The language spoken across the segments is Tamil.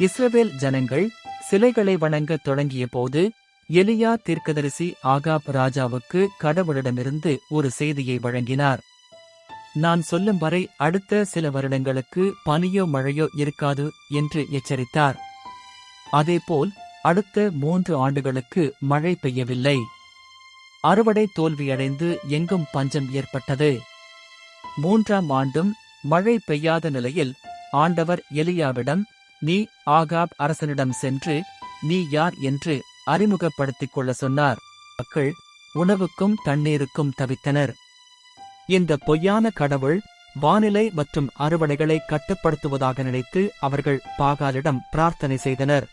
இஸ்ரவேல் ஜனங்கள் சிலைகளை வணங்க தொடங்கிய போது எலியா தீர்க்கதரிசி ஆகாப் ராஜாவுக்கு கடவுளிடமிருந்து ஒரு செய்தியை வழங்கினார். நான் சொல்லும் வரை அடுத்த சில வருடங்களுக்கு பனியோ மழையோ இருக்காது என்று எச்சரித்தார். அதேபோல் அடுத்த மூன்று ஆண்டுகளுக்கு மழை பெய்யவில்லை. அறுவடை தோல்வியடைந்து எங்கும் பஞ்சம் ஏற்பட்டது. மூன்றாம் ஆண்டும் மழை பெய்யாத நிலையில் ஆண்டவர் எலியாவிடம் நீ ஆகாப் அரசனிடம் சென்று நீ யார்? என்று அறிமுகப்படுத்திக் கொள்ள சொன்னார். மக்கள் உணவுக்கும் தண்ணீருக்கும் தவித்தனர். இந்த பொய்யான கடவுள் வானிலை மற்றும் அறுவடைகளை கட்டுப்படுத்துவதாக நினைத்து அவர்கள் பாகாலிடம் பிரார்த்தனை செய்தனர்.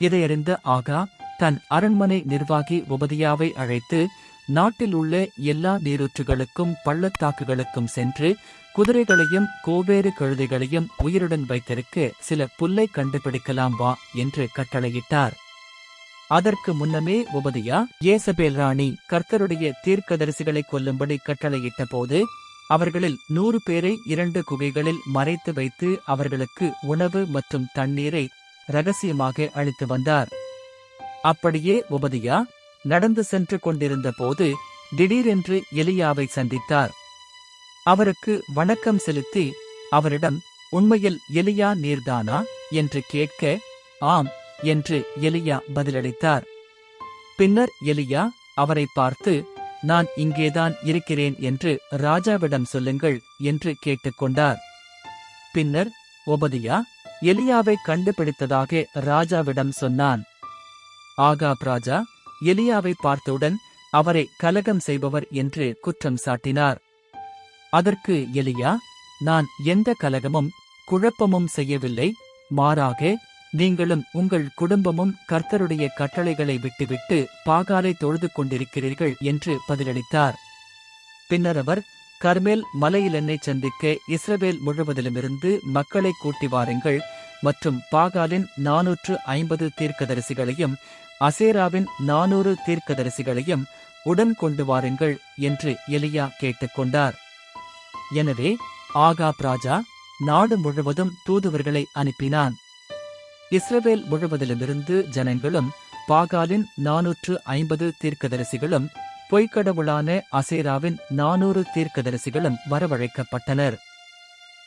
இதையறிந்த ஆகா தன் அரண்மனை நிர்வாகி உபதியாவை அழைத்து நாட்டில் உள்ள எல்லா நீரூற்றுகளுக்கும் பள்ளத்தாக்குகளுக்கும் சென்று குதிரைகளையும் கோவேறு கழுதைகளையும் உயிருடன் வைத்திருக்க சில புல்லை கண்டுபிடிக்கலாம் வா என்று கட்டளையிட்டார். அதற்கு முன்னமே உபதியா ஏசபேல் ராணி கர்த்தருடைய தீர்க்கதரிசிகளை கொல்லும்படி கட்டளையிட்ட போது அவர்களில் நூறு பேரை இரண்டு குகைகளில் மறைத்து வைத்து அவர்களுக்கு உணவு மற்றும் தண்ணீரை ரகசியமாக அளித்து வந்தார். அப்படியே உபதியா நடந்து சென்று கொண்டிருந்த போது திடீரென்று எலியாவை சந்தித்தார். அவருக்கு வணக்கம் செலுத்தி அவரிடம் உண்மையில் எலியா நீர்தானா? என்று கேட்க ஆம் என்று எலியா பதிலளித்தார். பின்னர் எலியா அவரை பார்த்து நான் இங்கேதான் இருக்கிறேன் என்று ராஜாவிடம் சொல்லுங்கள் என்று கேட்டுக்கொண்டார் பின்னர் ஒபதியா எலியாவை கண்டுபிடித்ததாக ராஜாவிடம் சொன்னான். ஆகாப் ராஜா எலியாவை பார்த்தவுடன் அவரை கலகம் செய்பவர் என்று குற்றம் சாட்டினார். அதற்கு எலியா நான் எந்த கலகமும் குழப்பமும் செய்யவில்லை. மாறாக நீங்களும் உங்கள் குடும்பமும் கர்த்தருடைய கட்டளைகளை விட்டுவிட்டு பாகாலை தொழுது கொண்டிருக்கிறீர்கள் என்று பதிலளித்தார். பின்னர் அவர் கர்மேல் மலையில் என்னை சந்திக்க இஸ்ரவேல் முழுவதிலுமிருந்து மக்களை கூட்டி வாருங்கள் மற்றும் பாகாலின் நானூற்று ஐம்பது தீர்க்கதரிசிகளையும் அசேராவின் நானூறு தீர்க்கதரிசிகளையும் உடன் கொண்டு வாருங்கள் என்று எலியா கேட்டுக்கொண்டார். எனவே ஆகாப் ராஜா நாடு முழுவதும் தூதுவர்களை அனுப்பினான். இஸ்ரவேல் முழுவதிலுமிருந்து ஜனங்களும் பாகாலின் நாநூற்று ஐம்பது தீர்க்கதரிசிகளும் பொய்க்கடவுளான அசேராவின் நானூறு தீர்க்கதரிசிகளும் வரவழைக்கப்பட்டனர்.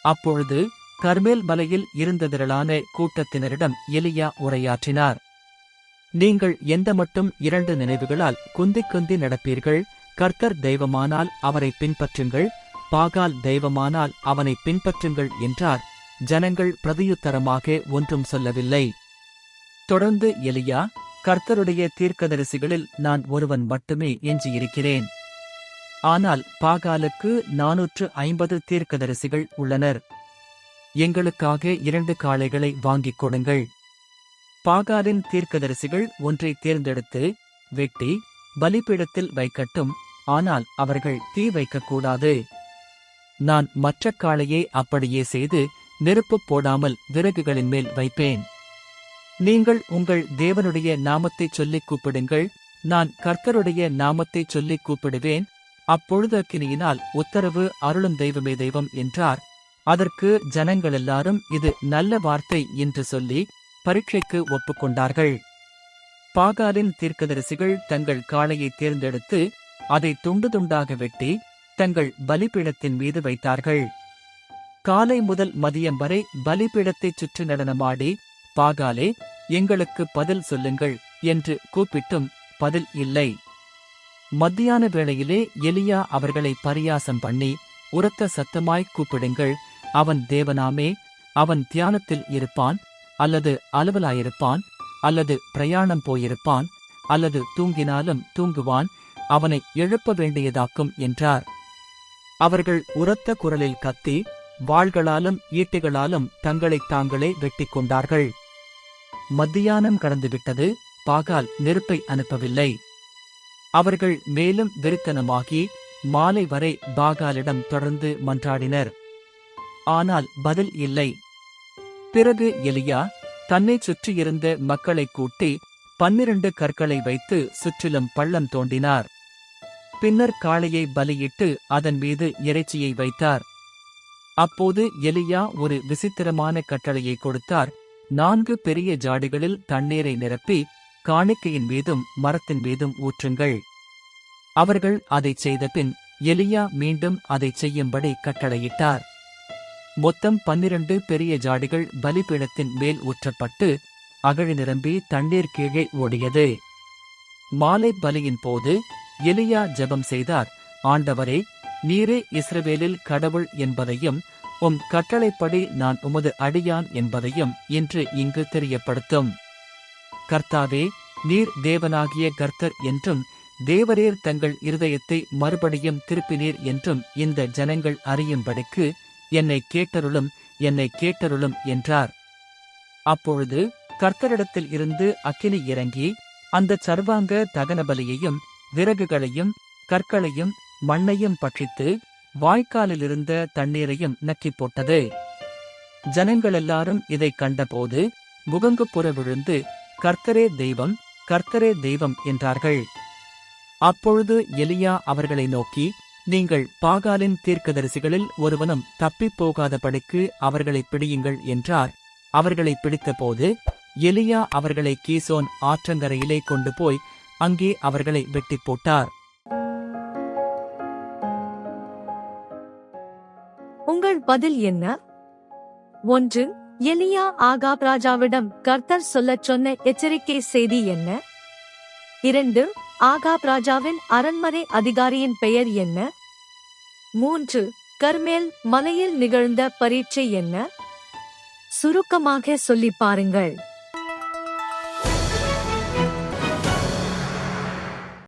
அப்பொழுது கர்மேல் மலையில் இருந்த திரளான கூட்டத்தினரிடம் எலியா உரையாற்றினார். நீங்கள் எந்த மட்டும் இரண்டு நினைவுகளால் குந்தி குந்தி நடப்பீர்கள்? கர்த்தர் தெய்வமானால் அவரை பின்பற்றுங்கள். பாகால் தெய்வமானால் அவனை பின்பற்றுங்கள் என்றார். ஜனங்கள் பிரதியுத்தரமாக ஒன்றும் சொல்லவில்லை. தொடர்ந்து எலியா கர்த்தருடைய தீர்க்கதரிசிகளில் நான் ஒருவன் மட்டுமே எஞ்சியிருக்கிறேன். ஆனால் பாகாலுக்கு நானூற்று ஐம்பது தீர்க்கதரிசிகள் உள்ளனர். எங்களுக்காக இரண்டு காளைகளை வாங்கிக் கொடுங்கள். பாகாலின் தீர்க்கதரிசிகள் ஒன்றை தேர்ந்தெடுத்து வெட்டி பலிபீடத்தில் வைக்கட்டும் ஆனால் அவர்கள் தீ வைக்கக்கூடாது. நான் மற்ற காளையை அப்படியே செய்து நெருப்பு போடாமல் விறகுகளின் மேல் வைப்பேன். நீங்கள் உங்கள் தேவனுடைய நாமத்தை சொல்லிக் கூப்பிடுங்கள் நான் கர்த்தருடைய நாமத்தை சொல்லிக் கூப்பிடுவேன். அப்பொழுது அக்கினியினால் உத்தரவு அருளும் தெய்வமே தெய்வம் என்றார். அதற்கு ஜனங்கள் எல்லாரும் இது நல்ல வார்த்தை என்று சொல்லி பரீட்சைக்கு ஒப்புக்கொண்டார்கள். பாகாலின் தீர்க்கதரிசிகள் தங்கள் காளையை தேர்ந்தெடுத்து அதை துண்டு துண்டாக வெட்டி தங்கள் பலிபீடத்தின் மீது வைத்தார்கள். காலை முதல் மதியம் வரை பலிபீடத்தைச் சுற்றி நடனமாடி பாகாலே எங்களுக்கு பதில் சொல்லுங்கள் என்று கூப்பிட்டும் பதில் இல்லை. மத்தியான வேளையிலே எலியா அவர்களை பரியாசம் பண்ணி உரத்த சத்தமாய் கூப்பிடுங்கள் அவன் தேவனாமே அவன் தியானத்தில் இருப்பான் அல்லது அலுவலாயிருப்பான் அல்லது பிரயாணம் போயிருப்பான் அல்லது தூங்கினாலும் தூங்குவான் அவனை எழுப்ப வேண்டியதாக்கும் என்றார். அவர்கள் உரத்த குரலில் கத்தி வாள்களாலும் ஈட்டிகளாலும் தங்களைத் தாங்களே வெட்டிக் கொண்டார்கள். மத்தியானம் கடந்துவிட்டது பாகால் நெருப்பை அனுப்பவில்லை. அவர்கள் மேலும் வெறித்தனமாகி மாலை வரை பாகாலிடம் தொடர்ந்து மன்றாடினர். ஆனால் பதில் இல்லை. பிறகு எலியா தன்னைச் சுற்றியிருந்த மக்களைக் கூட்டி பன்னிரண்டு கற்களை வைத்து சுற்றிலும் பள்ளம் தோண்டினார். பின்னர் காளையை பலியிட்டு அதன் மீது இறைச்சியை வைத்தார். அப்போது எலியா ஒரு விசித்திரமான கட்டளையை கொடுத்தார். நான்கு பெரிய ஜாடிகளில் தண்ணீரை நிரப்பி காணிக்கையின் மீதும் மரத்தின் மீதும் ஊற்றுங்கள். அவர்கள் அதைச் செய்தபின் எலியா மீண்டும் அதைச் செய்யும்படி கட்டளையிட்டார். மொத்தம் பன்னிரண்டு பெரிய ஜாடிகள் பலிபீடத்தின் மேல் ஊற்றப்பட்டு அகழி நிரம்பி தண்ணீர் கீழே ஓடியது. மாலை பலியின் போது எலியா ஜெபம் செய்தார் ஆண்டவரே நீரே இஸ்ரவேலில் கடவுள் என்பதையும் உம் கட்டளைப்படி நான் உமது அடியான் என்பதையும் இன்று இங்கு தெரியப்படுத்தும். கர்த்தாவே நீர் தேவனாகிய கர்த்தர் என்றும் தேவரேர் தங்கள் இருதயத்தை மறுபடியும் திருப்பினீர் என்றும் இந்த ஜனங்கள் அறியும்படிக்கு என்னை கேட்டருளும் என்னை கேட்டருளும் என்றார். அப்பொழுது கர்த்தரிடத்தில் இருந்து அக்கினி இறங்கி அந்த சர்வாங்க தகனபலியையும் விறகுகளையும் கற்களையும் மண்ணையும் பட்சித்து வாய்க்காலிலிருந்த தண்ணீரையும் நக்கிப் போட்டது ஜனங்கள் எல்லாரும் இதைக் கண்டபோது முகங்கு புற விழுந்து கர்த்தரே தெய்வம் கர்த்தரே தெய்வம் என்றார்கள். அப்பொழுது எலியா அவர்களை நோக்கி நீங்கள் பாகாலின் தீர்க்கதரிசிகளில் ஒருவனும் தப்பிப் போகாதபடிக்கு அவர்களை பிடியுங்கள் என்றார். அவர்களை பிடித்தபோது எலியா அவர்களை கீசோன் ஆற்றங்கரையிலே கொண்டு போய் அங்கே அவர்களை வெட்டி போட்டார். உங்கள் பதில் என்ன? ஒன்று எலியா ஆகாப் ராஜாவிடம் கர்த்தர் சொல்லச் சொன்ன எச்சரிக்கை செய்தி என்ன? இரண்டு ஆகாப் ராஜாவின் அரண்மனை அதிகாரியின் பெயர் என்ன? மூன்று கர்மேல் மலையில் நிகழ்ந்த பரீட்சை என்ன? சுருக்கமாக சொல்லி பாருங்கள்.